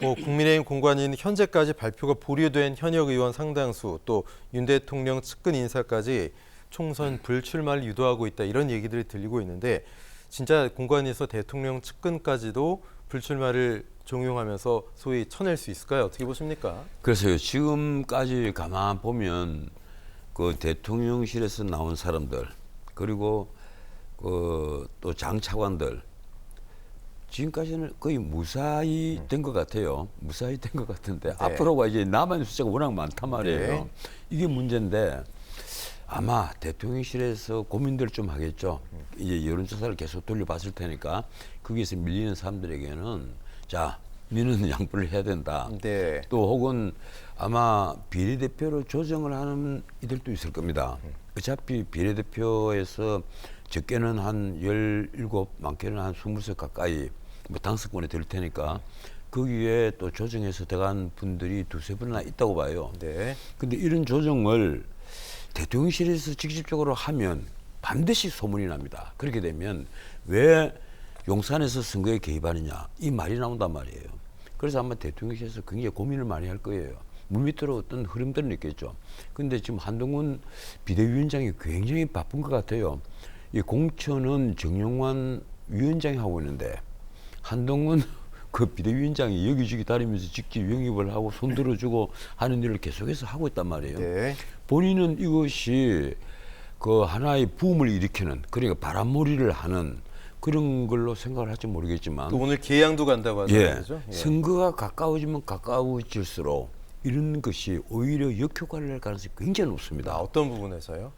뭐 국민의힘 공관위는 현재까지 발표가 보류된 현역 의원 상당수 또 윤 대통령 측근 인사까지 총선 불출마를 유도하고 있다 이런 얘기들이 들리고 있는데 진짜 공관위에서 대통령 측근까지도 불출마를 종용하면서 소위 쳐낼 수 있을까요? 어떻게 보십니까? 그래서요 지금까지 가만 보면 그 대통령실에서 나온 사람들 그리고 그 또 장차관들 지금까지는 거의 무사히 된 것 같아요. 무사히 된 것 같은데 앞으로가 이제 남은 숫자가 워낙 많단 말이에요. 네. 이게 문제인데 아마 대통령실에서 고민들 좀 하겠죠. 이제 여론조사를 계속 돌려봤을 테니까 거기에서 밀리는 사람들에게는 자, 너는 양보를 해야 된다. 네. 또 혹은 아마 비례대표로 조정을 하는 이들도 있을 겁니다. 어차피 비례대표에서 적게는 한 17, 많게는 한 20석 가까이 뭐 당선권에 들 테니까 거기에 또 조정해서 들어간 분들이 두세 분이나 있다고 봐요. 네. 근데 이런 조정을 대통령실에서 직접적으로 하면 반드시 소문이 납니다. 그렇게 되면 왜 용산에서 선거에 개입하느냐 이 말이 나온단 말이에요. 그래서 아마 대통령실에서 굉장히 고민을 많이 할 거예요. 물밑으로 어떤 흐름들은 있겠죠. 근데 지금 한동훈 비대위원장이 굉장히 바쁜 것 같아요. 이 공천은 정영환 위원장이 하고 있는데 한동훈 그 비대위원장이 여기저기 다니면서 직접 영입을 하고 손들어주고 하는 일을 계속해서 하고 있단 말이에요. 네. 본인은 이것이 그 하나의 붐을 일으키는 그러니까 바람몰이를 하는 그런 걸로 생각을 할지 모르겠지만 또 오늘 계양도 간다고 예, 하더라고요. 예. 선거가 가까워지면 가까워질수록 이런 것이 오히려 역효과를 낼 가능성이 굉장히 높습니다. 아, 어떤 부분에서요?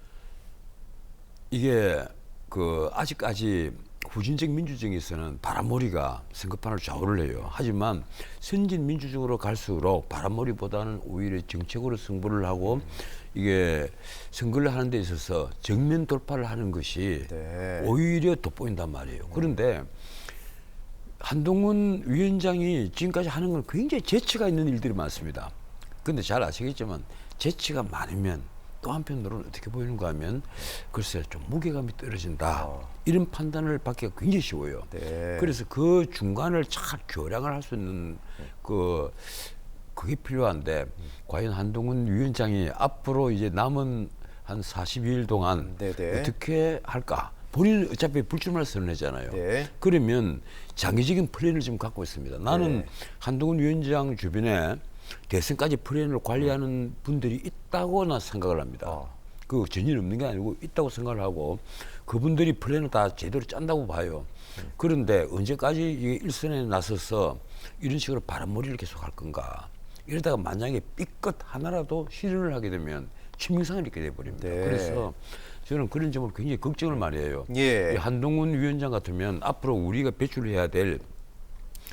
이게 그 아직까지 후진적 민주정에서는 바람몰이가 선거판을 좌우를 해요. 하지만 선진 민주적으로 갈수록 바람몰이보다는 오히려 정책으로 승부를 하고 이게 선거를 하는 데 있어서 정면 돌파를 하는 것이 네. 오히려 돋보인단 말이에요. 그런데 한동훈 위원장이 지금까지 하는 건 굉장히 재치가 있는 일들이 많습니다. 근데 잘 아시겠지만 재치가 많으면 또 한편으로는 어떻게 보이는가 하면 글쎄 좀 무게감이 떨어진다. 이런 판단을 받기가 굉장히 쉬워요. 네. 그래서 그 중간을 잘 교량을 할 수 있는 그 그게 필요한데 과연 한동훈 위원장이 앞으로 이제 남은 한 42일 동안 네네. 어떻게 할까? 본인은 어차피 불출마를 선언했잖아요. 네. 그러면 장기적인 플랜을 지금 갖고 있습니다. 나는 네. 한동훈 위원장 주변에 대선까지 플랜을 관리하는 분들이 있다고 나 생각을 합니다. 아. 그 전혀 없는 게 아니고 있다고 생각을 하고 그분들이 플랜을 다 제대로 짠다고 봐요. 그런데 언제까지 이게 일선에 나서서 이런 식으로 바람몰이를 계속 할 건가? 이러다가 만약에 삐끗 하나라도 실현을 하게 되면 치명상을 입게 돼버립니다. 네. 그래서 저는 그런 점을 굉장히 걱정을 많이 해요. 예. 이 한동훈 위원장 같으면 앞으로 우리가 배출해야 될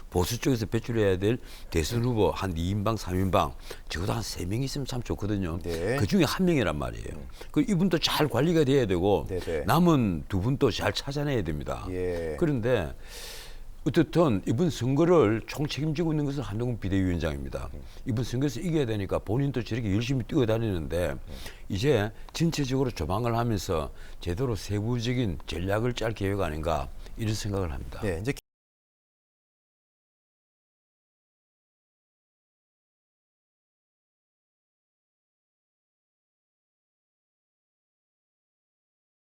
보수 쪽에서 배출해야 될 대선 후보 한 2인방, 3인방 적어도 한세명 있으면 참 좋거든요. 네. 그 중에 한 명이란 말이에요. 그 이분도 잘 관리가 돼야 되고 네네. 남은 두 분도 잘 찾아내야 됩니다. 예. 그런데 어떻든 이번 선거를 총 책임지고 있는 것은 한동훈 비대위원장입니다. 이번 선거에서 이겨야 되니까 본인도 저렇게 열심히 뛰어다니는데 이제 전체적으로 조망을 하면서 제대로 세부적인 전략을 짤 계획 아닌가 이런 생각을 합니다. 네,